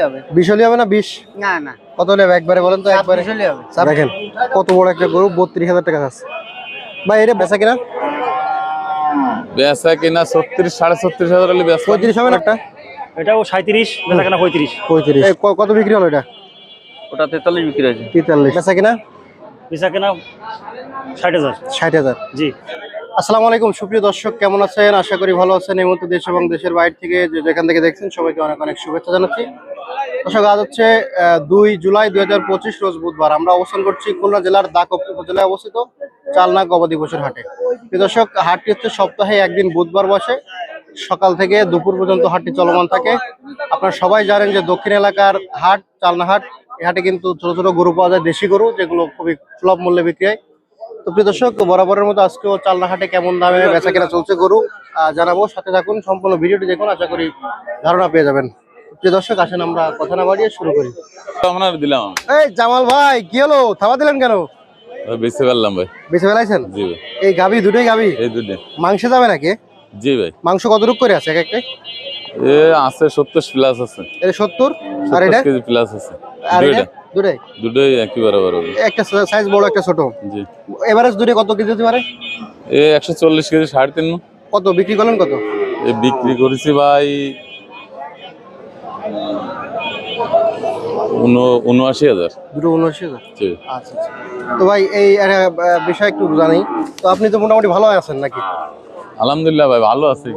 হবে। হবে না বিশ? না না। কত হলে একবারে বলেন তো একবারে। ছাব্বিশ হলে হবে দেখেন কত বড় একটা গরু বত্রিশ হাজার টাকা আছে। ভাই এটা বেচা কিনা? বেচা কিনা ছত্রিশ সাড়ে ছত্রিশ হাজার হলে বেচা। পঁয়ত্রিশ হবে না একটা? এটাও সাঁত্রিশ বেচা কেনা পঁয়ত্রিশ। পঁয়ত্রিশ। ক- কত বিক্রি হলো এটা? ওটা তেতাল্লিশ বিক্রি হয়েছে। তেতাল্লিশ। বেচা কিনা? বেচা কেনা ষাট হাজার। ষাট হাজার। জি। আসসালামু আলাইকুম, সুপ্রিয় দর্শক, কেমন আছেন? আশা করি ভালো আছেন। এই মুহূর্তে দেশ এবং দেশের বাইরে থেকে যে যেখান থেকে দেখছেন, সবাইকে অনেক অনেক শুভেচ্ছা জানাচ্ছি। দর্শক, আজ হচ্ছে দুই জুলাই দুই হাজার পঁচিশ রোজ বুধবার। আমরা অবস্থান করছি খুলনা জেলার দাকপ উপজেলায় অবস্থিত চালনা গবাদি পশুর হাটে। দর্শক, হাটটি হচ্ছে সপ্তাহে একদিন বুধবার বসে। সকাল থেকে দুপুর পর্যন্ত হাটটি চলমান থাকে। আপনারা সবাই জানেন যে দক্ষিণ এলাকার হাট, চালনা হাট এই হাটে কিন্তু ছোট ছোট গরু পাওয়া যায় দেশি গরু, যেগুলো খুবই সুলভ মূল্যে বিক্রি হয়। তো প্রিয় দর্শক বরাবরের মতো আজকেও চালনা হাটে কেমন দামে বেচা কেনা চলছে গরু জানাব। সাথে থাকুন সম্পূর্ণ ভিডিওটি দেখুন আশা করি ধারণা পেয়ে যাবেন। প্রিয় দর্শক আসেন আমরা কথা না বাড়িয়ে শুরু করি। দিলাম। এই জামাল ভাই কি হলো? থামা দিলেন কেন? বেচতে ভাই। ফেলাইছেন? জি ভাই। এই গাবি দুটোই গাবি এই দুটো মাংসে যাবে নাকি? জি ভাই। মাংস কতটুক করে আছে এক এ আছে সত্তর প্লাস আছে। এটা সত্তর? আর সত্তর এটা? কেজি প্লাস আছে। আর এটা? দুটাই? দুটোই একই বরাবর হবে। একটা সাইজ বড় একটা ছোট? জি। এভারেজ দূরে কত কেজি হতে পারে? এ একশো চল্লিশ কেজি সাড়ে তিন মণ। কত? বিক্রি করলেন কত? এ বিক্রি করেছি ভাই উনো- উনআশি হাজার। দুটো উনআশি হাজার? আচ্ছা আচ্ছা। তো ভাই এই একটা, আহ, বিষয় একটু জানি। তো আপনি তো মোটামুটি ভালো আছেন নাকি? আলহামদুলিল্লাহ ভাই ভালো আছি।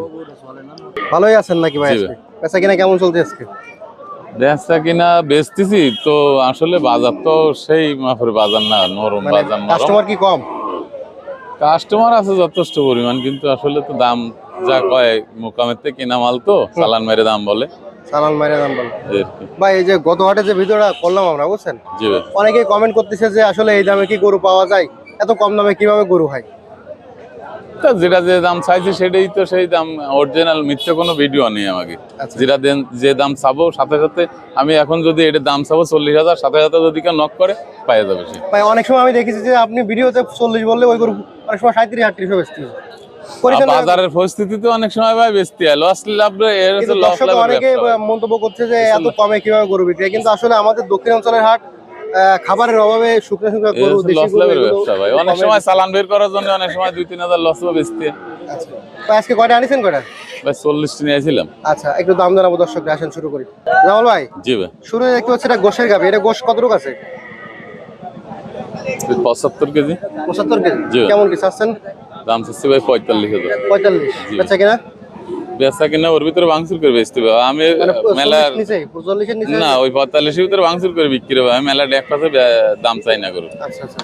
ভালোই আছেন নাকি ভাই আজকে? কিনা কেমন চলছে আজকে? বেচা কিনা বেচতেছি তো আসলে বাজার তো সেই মাফের বাজার না নরম মানে বাজার নরম। কাস্টমার কি কম? কাস্টমার আছে যথেষ্ট পরিমাণ কিন্তু আসলে তো দাম যা কয় মোকামের থেকে কেনা মাল তো চালান মেরে দাম বলে। মাইরা দাম বলো। ভাই এই যে গত হাটে যে ভিডিওটা করলাম আমরা বুঝছেন? জি অনেকেই কমেন্ট করতেছে যে আসলে এই দামে কি গরু পাওয়া যায় এত কম দামে কীভাবে গরু হয়? তা যেটা যে দাম চাইছে সেটাই তো সেই দাম অরিজিনাল মিথ্যে কোনো ভিডিও নেই আমাকে। আচ্ছা। যেটা যে দাম চাবো সাথে সাথে আমি এখন যদি এটার দাম চাবো চল্লিশ হাজার সাথে সাথে যদি কেউ নক করে পাইয়ে যাবে সে। ভাই অনেক সময় আমি দেখেছি যে আপনি ভিডিওতে চল্লিশ বললে ওই গরু অনেক সময় সাঁত্রিশ আটত্রিশ বেচতে বাজারের পরিস্থিতিতে অনেক সময় ভাই বেচতে হয়। লস লাভ এর হচ্ছে লস লাভের অনেকে মন্তব্য করছে যে এত কমে কীভাবে গরু বিক্রি কিন্তু আসলে আমাদের দক্ষিণ অঞ্চলের হাট খাবারের অভাবে শুকনো শুকনো গরু দেশি ব্যবসা ভাই। অনেক সময় চালান বের করার জন্য অনেক সময় দুই তিন হাজার লস বেচতে। হয়। আচ্ছা। আজকে কয়টা আনিছেন কয়টা? ভাই নিয়েছিলাম। আচ্ছা একটু দাম জানাব দর্শকরা আসেন শুরু করি। জামাল ভাই জি ভাই। শুরু দেখতে পাচ্ছি এটা গোশের গাবি এটা গোশ কতটুকু আছে? পঁচাত্তর কেজি। পঁচাত্তর কেজি। কেমন কি চাচ্ছেন? দাম চাচ্ছি ভাই পঁয়তাল্লিশ হাজার। পঁয়তাল্লিশ। জি। কিনা? বেচা কিনা ওর ভিতরে ভাঙচুর করে বেচতে হবে। আমি মানে মেলার না ওই পঁয়তাল্লিশের ভিতরে ভাঙচুর করে বিক্রি হবে। আমি মেলার এক পাশে দাম চাই না করো আচ্ছা আচ্ছা।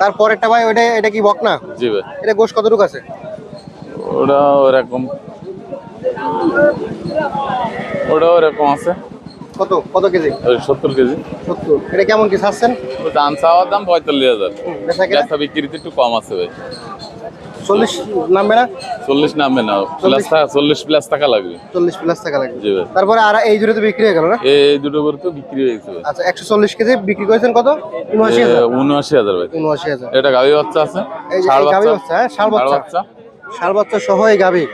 তারপরেরটা ভাই ওটা এটা কি বক না জি ভাই। এটা গোশ কতটুকু আছে? ওটা ওরকম। ওটা ওরকম আছে। কত কত কেজি? সত্তর কেজি। সত্তর। এটা কেমন কি ও দাম চাওয়ার দাম পঁয়তাল্লিশ হাজার। বিক্রিতে একটু কম আছে ভাই। চল্লিশ নামবে না? চল্লিশ নামবে না। প্লাস চল্লিশ প্লাস টাকা লাগবে। চল্লিশ প্লাস টাকা লাগবে। তারপরে আর এই জুড়ে তো বিক্রি হয়ে গেল না? এই দুটো করে তো বিক্রি হয়ে গেছে আচ্ছা একশো চল্লিশ কেজি বিক্রি করেছেন কত? উনআশি হাজার। উনআশি হাজার ভাই। উনআশি হাজার। এটা গাভী বাচ্চা আছে? গাভী বাচ্চা? হ্যাঁ ষাড় বাচ্চা। ষাড় বাচ্চা সহ এই গাভী।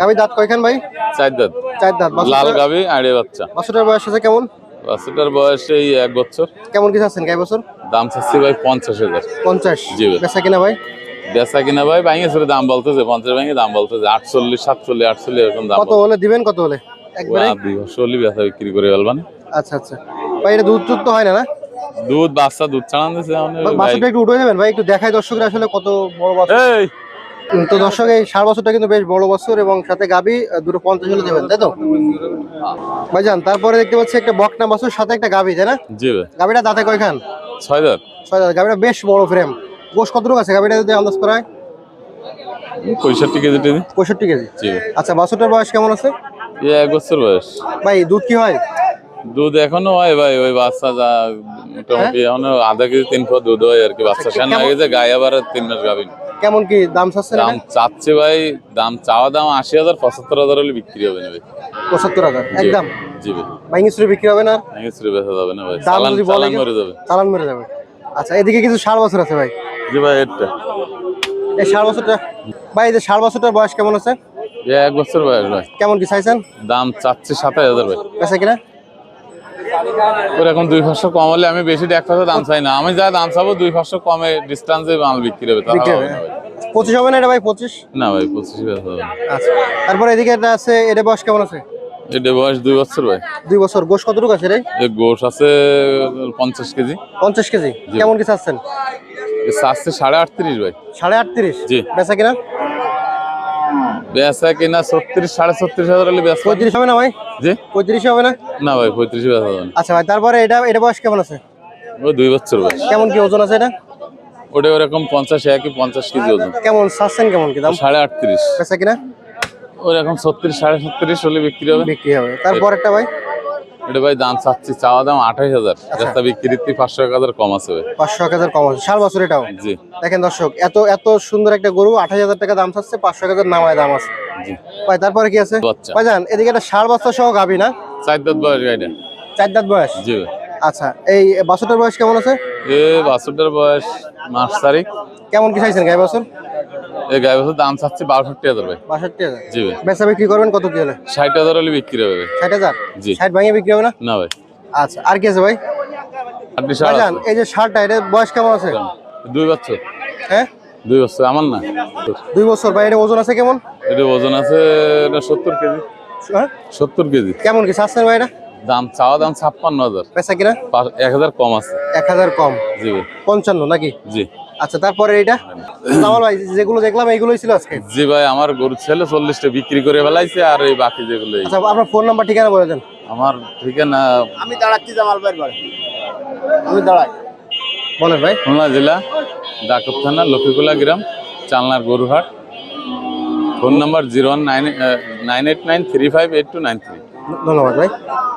গাভী দাঁত কয়খান ভাই? চার দাঁত। চার দাঁত। লাল গাভী আড়ে বাচ্চা। বয়স আছে কেমন? বাচ্চাটার বয়স এই এক বছর। কেমন কি চাচ্ছেন গাই বছর? দাম চাচ্ছি ভাই পঞ্চাশ হাজার। পঞ্চাশ। জি। বেচা কিনা ভাই? বেচা কিনা ভাই ভাঙে ছিল দাম বলতেছে পঞ্চাশ ভাঙে দাম বলতেছে আটচল্লিশ সাতচল্লিশ আটচল্লিশ এরকম দাম কত হলে দিবেন কত হলে? একবারে? বেচা বিক্রি করে ফেলবান। আচ্ছা আচ্ছা। ভাই এটা দুধ দুধ তো হয় না না? দুধ বাচ্চা দুধ ছাড়ান দিছে আমাদের একটু উঠে যাবেন ভাই একটু দেখাই দর্শকরা আসলে কত বড় বাছুর। এই! তো দর্শক এই ষাট বছরটা কিন্তু বেশ বড় বছর এবং সাথে গাবি দুটো পঞ্চাশ হলে দেবেন তাই তো? ভাইজান তারপরে দেখতে পাচ্ছি একটা বকনা বাছুর সাথে একটা গাবি তাই না? জি গাবিটা দাঁতে কয়খান? ছয় দাঁত। ছয় দাঁত গাবিটা বেশ বড় ফ্রেম গোশ কতটুকু আছে? গাবিটা যদি আন্দাজ করা হয় পঁয়ষট্টি কেজি টেজি পঁয়ষট্টি কেজি? জি। আচ্ছা বাছুরটার বয়স কেমন আছে? এক বছর বয়স। ভাই দুধ কি হয়? দুধ এখনও হয় ভাই ওই বাচ্চা যা মোটামুটি এখনও আধা কেজি তিন ফুট দুধ হয় আর কি। বাচ্চা সেন হয়ে গেছে গায়ে আবার তিন মাস গাভিন। কেমন কি দাম চাচ্ছে দাম চাচ্ছে ভাই দাম চাওয়া দাম আশি হাজার পঁচাত্তর হাজার হলে বিক্রি হবে না ভাই। পঁচাত্তর হাজার? একদম? জি ভাই। ভাইঙ্গি সুরে বিক্রি হবে না? ভেঙে চুরে বেচা যাবে না ভাই। চালান মরে যাবে। চালান মেরে যাবে। আচ্ছা এদিকে কিছু ষাট বছর আছে ভাই? জি ভাই এটা এই ষাট বছরটা ভাই এই যে ষাট বছরটার বয়স কেমন আছে এক বছর বয়স ভাই। কেমন কি চাইছেন? দাম চাচ্ছে সাতাশ হাজার ভাই। আছে কিনা? ওরকম দুই পাঁচশো কম হলে আমি বেশি এক পাঁচশো দাম চাই না। আমি যা দাম চাবো দুই পাঁচশো কমে ডিস্টেন্সে মাল বিক্রি হবে। পঁচিশ হবে না এটা ভাই পঁচিশ? না ভাই পঁচিশ। আচ্ছা তারপরে এদিকে এটা আছে এটা বয়স কেমন আছে? এটা বয়স দুই বছর ভাই। দুই বছর গোশ কতটুকু আছে রে? গোশ আছে পঞ্চাশ কেজি। পঞ্চাশ কেজি। কেমন কি চাচ্ছেন? আছে সাড়ে আটত্রিশ ভাই। সাড়ে আটত্রিশ? জি। বেচা কিনা? বেচা কিনা ছত্রিশ সাড়ে ছত্রিশ হাজার হলে বেচা। পঁয়ত্রিশ হবে না ভাই? জি। পঁয়ত্রিশ হবে না? না ভাই পঁয়ত্রিশ বেচা না। আচ্ছা ভাই তারপরে এটা এটা বয়স কেমন আছে? ওই দুই বছর বয়স। কেমন কি ওজন আছে এটা? ওটা ওরকম পঞ্চাশ একই পঞ্চাশ কেজি ওজন। কেমন চাচ্ছেন কেমন কি দাম? সাড়ে আটত্রিশ। বেচা কিনা? ওরকম ছত্রিশ সাড়ে ছত্রিশ হলে বিক্রি হবে। বিক্রি হবে। তারপরেরটা ভাই? এটা ভাই দাম চাচ্ছি চাওয়া দাম আঠাশ হাজার। রাস্তা বিক্রিতে পাঁচশো এক হাজার কম আছে পাঁচশো এক হাজার কম আছে। বছর এটাও? জি। দেখেন দর্শক এত এত সুন্দর একটা গরু আঠাশ হাজার টাকা দাম চাচ্ছে পাঁচশো এক হাজার নামায় দাম আছে। জি। ভাই তারপরে কি আছে? ভাই জান এদিকে একটা ষাট বস্তা সহ গাবি না? চার দাঁত বয়স গাড়িটা চার দাঁত বয়স? জি আচ্ছা এই বাছুরটার বয়স কেমন আছে? এ বাছুরটার বয়স মাস তারিখ। কেমন কি চাইছেন গাই বছর? এই গাই বছর দাম চাচ্ছি বাষট্টি হাজার ভাই। বাষট্টি হাজার। জি ভাই। বেচা বিক্রি করবেন কত কি হলে? ষাট হাজার হলে বিক্রি হবে ষাট হাজার? জি। ষাট ভাঙে বিক্রি হবে না? না ভাই। আচ্ছা আর কি আছে ভাই? এই যে এটা বয়স কেমন আছে? দুই বছর। হ্যাঁ? দুই বছর আমার না। দুই বছর ভাই এটা ওজন আছে কেমন? এটা ওজন আছে এটা সত্তর কেজি। হ্যাঁ? সত্তর কেজি। কেমন কি চাচ্ছেন ভাই এটা? দাম চাওয়া দাম ছাপ্পান্ন হাজার। কিনা? এক হাজার কম আছে। এক হাজার কম। জি পঞ্চান্ন নাকি? জি। আচ্ছা তারপরে এটা আমার ভাই যেগুলো দেখলাম এইগুলোই ছিল আজকে? জি ভাই আমার গরু ছেলে চল্লিশটা বিক্রি করে ফেলাইছে আর এই বাকি যেগুলো আচ্ছা আপনার ফোন নাম্বার ঠিকানা বলে দেন। আমার ঠিকানা আমি দাঁড়াচ্ছি জামাল ভাইয়ের বাড়ি আমি দাঁড়াই। বলেন ভাই। খুলনা জেলা ডাকব থানা লক্ষ্মীকুলা গ্রাম চালনার গরুহাট। Phone number zero one nine nine eight nine three five eight two nine three. ধন্যবাদ ভাই।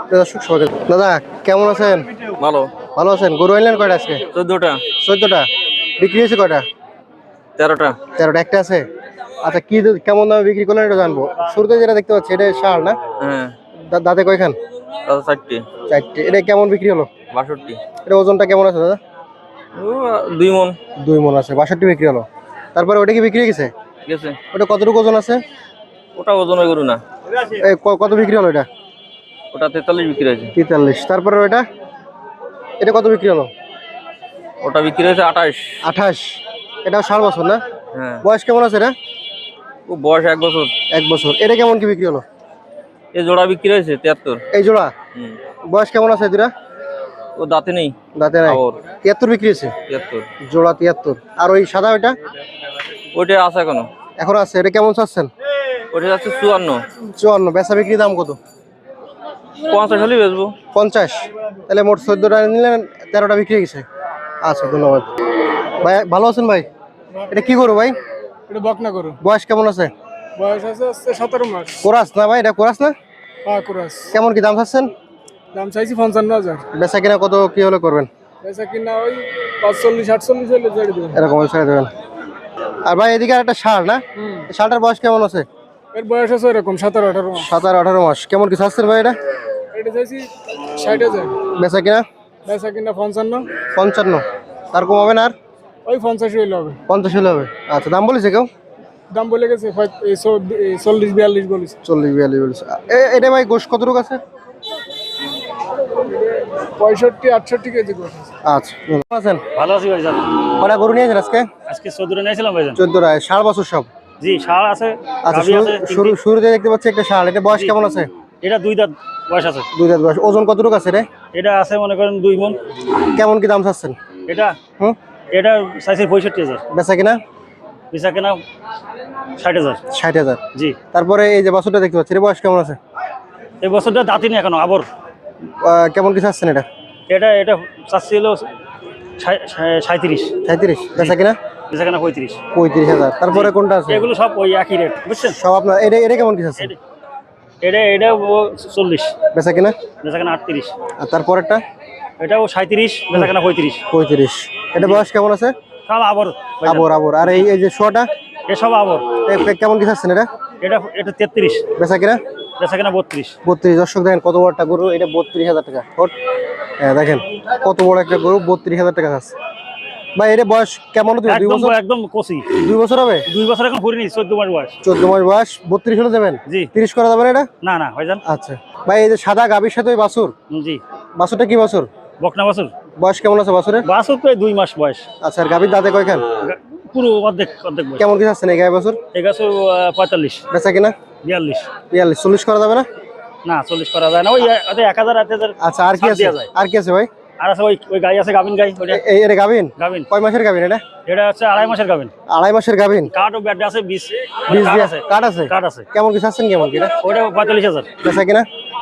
তো দর্শক দাদা কেমন আছেন? ভালো। ভালো আছেন? গরু আনলেন কয়টা আজকে? চোদ্দটা। চোদ্দটা? বিক্রি হয়েছে কয়টা? তেরোটা। তেরোটা একটা আছে? আচ্ছা কি কেমন দামে বিক্রি করলেন এটা জানব। শুরুতে যেটা দেখতে পাচ্ছি এটা সার না? হ্যাঁ। দা- দাঁতে কয়খান? তারপর চারটে। চারটে। এটা কেমন বিক্রি হলো? বাষট্টি। এটা ওজনটা কেমন আছে দাদা? দুই মন। দুই মন আছে বাষট্টি বিক্রি হলো। তারপরে ওটা কি বিক্রি হয়ে গেছে? ঠিক ওটা কতটুকু ওজন আছে? ওটা ওজন ওই গরু না। কত বিক্রি হলো এটা? ওটা তেতাল্লিশ বিক্রি হয়েছে। তেতাল্লিশ। তারপরে ওটা? এটা কত বিক্রি হলো? ওটা বিক্রি হয়েছে আঠাশ। আঠাশ। এটা ষাট বছর না? হ্যাঁ। বয়স কেমন আছে এটা ও বয়স এক বছর। এক বছর। এটা কেমন কি বিক্রি হলো? এই জোড়া বিক্রি হয়েছে তিয়াত্তর। এই জোড়া? বয়স কেমন আছে দুটা ও দাঁতে নেই। দাঁতে নাই। তিয়াত্তর বিক্রি হয়েছে? তিয়াত্তর। জোড়া তিয়াত্তর। আর ওই সাদা ওইটা? ওইটা আছে এখনও। এখন আছে। এটা কেমন চাচ্ছেন? ওইটা আছে চুয়ান্ন। চুয়ান্ন। বেচা বিক্রি দাম কত? পঞ্চাশ হলেই বেচবো। পঞ্চাশ। তাহলে মোট চোদ্দটা নিলেন তেরোটা বিক্রি হয়ে গেছে। আচ্ছা ধন্যবাদ। ভাই ভালো আছেন ভাই? এটা কি করো ভাই? এটা বকনা করো বয়স কেমন আছে? বয়স আছে সতেরো মাস। কোরাস না ভাই এটা কোরাস না? হ্যাঁ কুরাস। কেমন কি দাম চাচ্ছেন? দাম চাইছি পঞ্চান্ন হাজার। বেচা কিনা কত কি হলে করবেন? বেচা কিনা ওই পাঁচচল্লিশ আটচল্লিশ হলে ছেড়ে দেবেন। এরকম ছেড়ে দেবেন। আর ভাই এদিকে একটা ষাঁড় না? ষাঁড়টার বয়স কেমন আছে? এর বয়স আছে এরকম সতেরো আঠারো মাস। সাতারো আঠারো মাস। কেমন কি চাচ্ছেন ভাই এটা? এটা চাইছি ষাট হাজার। বেচা কিনা? পয়সা কিনা পঞ্চান্ন? পঞ্চান্ন। তার কম হবে না আর? ওই পঞ্চাশ হইলে হবে। পঞ্চাশ হলে হবে। আচ্ছা দাম বলেছে কেউ? দাম বলে গেছে চল্লিশ বিয়াল্লিশ বলিস চল্লিশ বিয়াল্লিশ বলেছে। এ- এটা ভাই গোশ কতটুকু আছে? পঁয়ষট্টি আটষট্টি কেজি করে আচ্ছা ভালো আছেন? ভালো আছি ভাইজান। কটা গরু নিয়েছেন আজকে? আজকে চোদ্দটা নিয়েছিলাম ভাইজান। চোদ্দটা ষাট বছর সব? জি ষাঁড় আছে আচ্ছা শুরু-। শুরুতে দেখতে পাচ্ছি একটা ষাঁড়। এটা বয়স কেমন আছে? এটা দুই দাঁত বয়স আছে। দুই দাঁত বয়স। ওজন কতটুকু আছে রে? এটা আছে মনে করেন দুই মন। কেমন কি দাম চাচ্ছেন? এটা? হুম? এটা চাইছে পঁয়ষট্টি হাজার। বেচা কিনা? বেচা কেনা ষাট হাজার। ষাট হাজার। জি। তারপরে এই যে বাছুরটা দেখতে পাচ্ছি এর বয়স কেমন আছে? এই বছরটা দাঁতি নেই এখনও আবর। কেমন কি চাচ্ছেন এটা? এটা এটা চাচ্ছি হলো সাঁইত্রিশ। সাঁত্রিশ বেচা কিনা? বেচা কেনা পঁয়ত্রিশ। পঁয়ত্রিশ হাজার। তারপরে কোনটা আছে? এগুলো সব ওই একই রেট বুঝছেন? সব আপনার এটা এটা কেমন কি চাচ্ছেন? এটা এটা চল্লিশ। বেচা কিনা? বেচা কেনা আটত্রিশ। আর তারপরেরটা এটাও সাঁইত্রিশ বেচা কেনা পঁয়ত্রিশ। পঁয়ত্রিশ। এটা বয়স কেমন আছে? সব আবর। আবর আবর। আর এই এই যে শোটা এসব আবর। কেমন কি চাচ্ছেন এটা? এটা এটা তেত্রিশ। বেচা কিনা? বেচা কেনা বত্রিশ। বত্রিশ। দর্শক দেখেন কত বড় একটা গরু। এটা বত্রিশ হাজার টাকা। হ্যাঁ দেখেন কত বড় একটা গরু। বত্রিশ হাজার টাকা আছে ভাই এটা বয়স কেমন? হতে? দুই বছর? একদম কচি দুই বছর হবে? দুই বছর এখন ঘুরিনি চোদ্দ মাস বয়স। চোদ্দ মাস বয়স বত্রিশ হলে দেবেন? জি। করা যাবে এটা? না না আচ্ছা। ভাই এই যে সাদা গাভীর সাথে বাছুর জি। বাছুরটা কি বছর বকনা বাছুর বয়স কেমন আছে বাছুরের বাছুর প্রায় দুই মাস বয়স। আচ্ছা আর গাভীর দাঁতে কয়খান? পুরো অর্ধেক অর্ধেক বয়স। কেমন কি চাচ্ছেন এই গায়ে বছর এই গাছ পঁয়তাল্লিশ। বেচা কিনা? বিয়াল্লিশ। বিয়াল্লিশ চল্লিশ করা যাবে না? না চল্লিশ করা যায় না। ওই এক হাজার এক হাজার আচ্ছা আর কি আছে? আর কি আছে ভাই? আর আছে ওই ওই গাই আছে গাভিন গাই ওটা এই এটা গাভিন? গাভিন। কয় মাসের গাভিন এটা? এটা হচ্ছে আড়াই মাসের গাভিন। আড়াই মাসের গাভিন? কাঠ ও ব্যাড আছে বিশ। বীজ কাঠ দিয়ে আছে। কাঠ আছে? কাঠ আছে। কেমন কি চাচ্ছেন কেমন কি ওটা পঁয়তাল্লিশ হাজার। বেচা কিনা?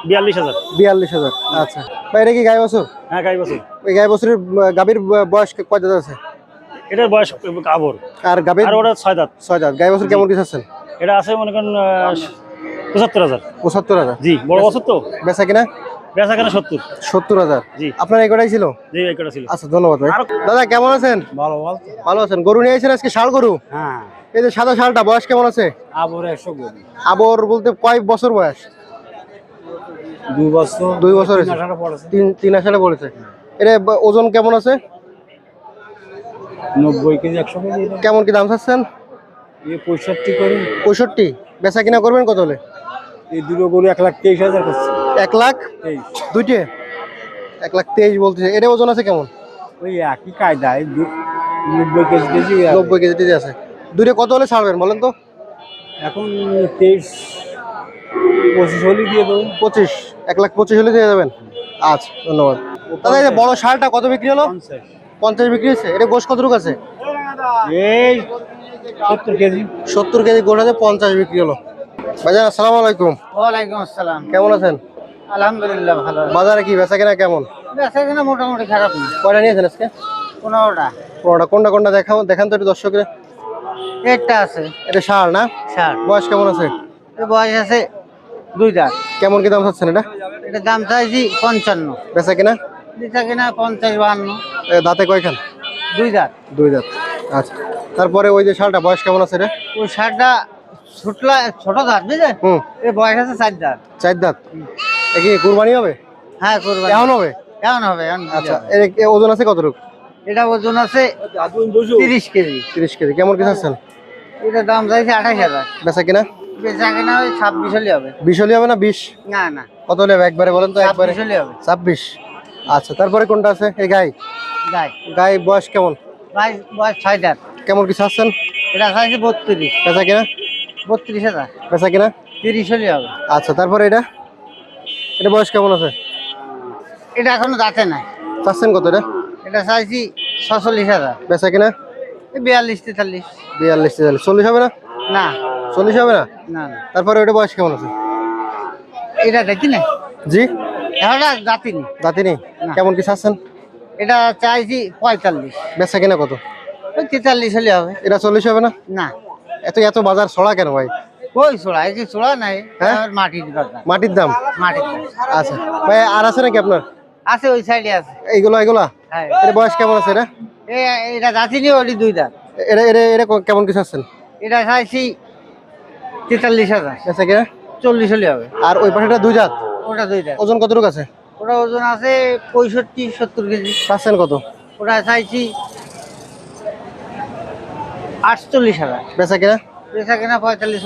বিয়াল্লিশ হাজার। বিয়াল্লিশ হাজার। আচ্ছা। ভাই এটা কি বছর? হ্যাঁ গাই বছর। ওই গায়ে বছরের গাভীর বয়স কয় দাঁত আছে? এটার বয়স আবর। আর গাভীর? আর ওটা দাঁত। দাঁত। গায়ে বছর কেমন কি চাচ্ছেন? এটা আছে মনে করেন পঁচাত্তর হাজার। পঁচাত্তর হাজার? জি বড় বছর তো বেচা কিনা? বেচা কেন সত্তর। সত্তর হাজার? জি। আপনার ছিল? জি ছিল। আচ্ছা ধন্যবাদ ভাই। দাদা কেমন আছেন? ভালো ভালো ভালো আছেন। গরু নিয়ে এসেছেন আজকে ষাড় গরু? হ্যাঁ। এই যে সাদা শালটা বয়স কেমন আছে? আবার একশো গরু। আবর বলতে কয় বছর বয়স? দুই বছর। দুই বছর তিন তিন আসারে পড়েছে। এটা ওজন কেমন আছে? নব্বই কেজি একশো কেজি। কেমন কি দাম চাচ্ছেন? পঁয়ষট্টি পঁয়ষট্টি। বেচা কিনা করবেন কত হলে? এই দুটো গরু এক লাখ তেইশ হাজার করছে। এক লাখ? তেইশ। দুইটে? এক লাখ তেইশ বলতেছে। এটা ওজন আছে কেমন? ওই একই কায়দা নব্বই কেজি কেজি নব্বই কেজি টেজি আছে। দুইটা কত হলে ছাড়বেন বলেন তো? এখন তেইশ পঁচিশ হলে দিয়ে দেবো। পঁচিশ এক লাখ পঁচিশ হলে দিয়ে যাবেন আচ্ছা ধন্যবাদ। দাদা এই বড় শালটা কত বিক্রি হলো? পঞ্চাশ। বিক্রি হচ্ছে এটা গোশ কতটুকু আছে? এই সত্তর কেজি। সত্তর কেজি গোশ আছে পঞ্চাশ বিক্রি হলো। ভাইজান আসসালামু আলাইকুম। ওয়ালাইকুম আসসালাম। কেমন আছেন? আলহামদুলিল্লাহ ভালো বাজারে কি বেচা কেনা কেমন? বেচা কিনা মোটামুটি খারাপ না। কয়টা নিয়েছেন আজকে? পনেরোটা। কোনটা কোনটা কোনটা দেখাও দেখান তো একটু দর্শকের। একটা আছে। এটা ষাড় না? ষাট বয়স কেমন আছে? বয়স আছে দুই দাঁত। কেমন কি দাম চাচ্ছেন এটা? এটার দাম চাইছি পঞ্চান্ন। বেচা কিনা বেচা কিনা পঞ্চাশ বাহান্ন দাঁতে কয়খান? দুই দাঁত। দুই দাঁত। আচ্ছা। তারপরে ওই যে শালটা বয়স কেমন আছে রে ওই ষাটটা ছোটলা ছোট দাঁত বুঝলেন হুম। এর বয়স আছে চার দাঁত চার দাঁত এ কি কুরবানি হবে? হ্যাঁ করবেন। কেমন হবে? কেমন হবে এখন আচ্ছা। এর ওজন আছে কতটুকু? এটা ওজন আছে তিরিশ কেজি। তিরিশ কেজি। কেমন কি চাচ্ছেন? এটার দাম চাইছে আঠাশ হাজার। বেচা কিনা? বেচা কিনা ওই ছাব্বিশ হলে হবে। বিশ হলে হবে না বিশ? না না। কত হলে হবে? একবারে বলেন তো একবারে। হলে হবে। ছাব্বিশ। আচ্ছা তারপরে কোনটা আছে? এই গাই। গাই। গাই বয়স কেমন? বয়স ছয় দাঁত কেমন কি চাচ্ছেন? এটা বত্রিশ। বেচা কিনা? বত্রিশ হাজার। বেচা কিনা? তিরিশ হলে হবে। আচ্ছা তারপরে এটা? এটা বয়স কেমন আছে? এটা এখনও দাঁতে নাই। চাচ্ছেন কত এটা? এটা চাইছি ছচল্লিশ হাজার। বেচা কিনা? বিয়াল্লিশ তেতাল্লিশ। বিয়াল্লিশ তেতাল্লিশ। চল্লিশ হবে না? না। চল্লিশ হবে না? না তারপরে ওটা বয়স কেমন আছে? এটা দেখি না। জি? এখন জাতি নি দাঁতি নেই? কেমন কি চাচ্ছেন? এটা চাইছি পঁয়তাল্লিশ। বেচা কিনা কত? ওই তেতাল্লিশ হলে হবে। এটা চল্লিশ হবে না? না। এত এত বাজার ছড়া কেন ভাই? ওই ছোড়া এই যে ছোড়া নাই হ্যাঁ? মাটির দরকার। মাটির দাম? মাটির আচ্ছা। ভাই আর আছে নাকি আপনার? আছে ওই সাইডে আছে। এইগুলো এইগুলা? হ্যাঁ। এর বয়স কেমন আছে এটা? এটা জাতি নি ওটি দুই দাঁত। এটা এটা এটা কেমন কিছু আছেন? এটা চাইছি তেতাল্লিশ হাজার। বেচা কিনা? চল্লিশ হলে হবে। আর ওই পাশেটা দুই জাত ওটা দুই দাঁত। ওজন কতটুকু আছে? ওটা ওজন আছে পঁয়ষট্টি সত্তর কেজি। চাচ্ছেন কত? ওটা চাইছি আটচল্লিশ হাজার। বেচা কিনা? বেচা কিনা পঁয়তাল্লিশ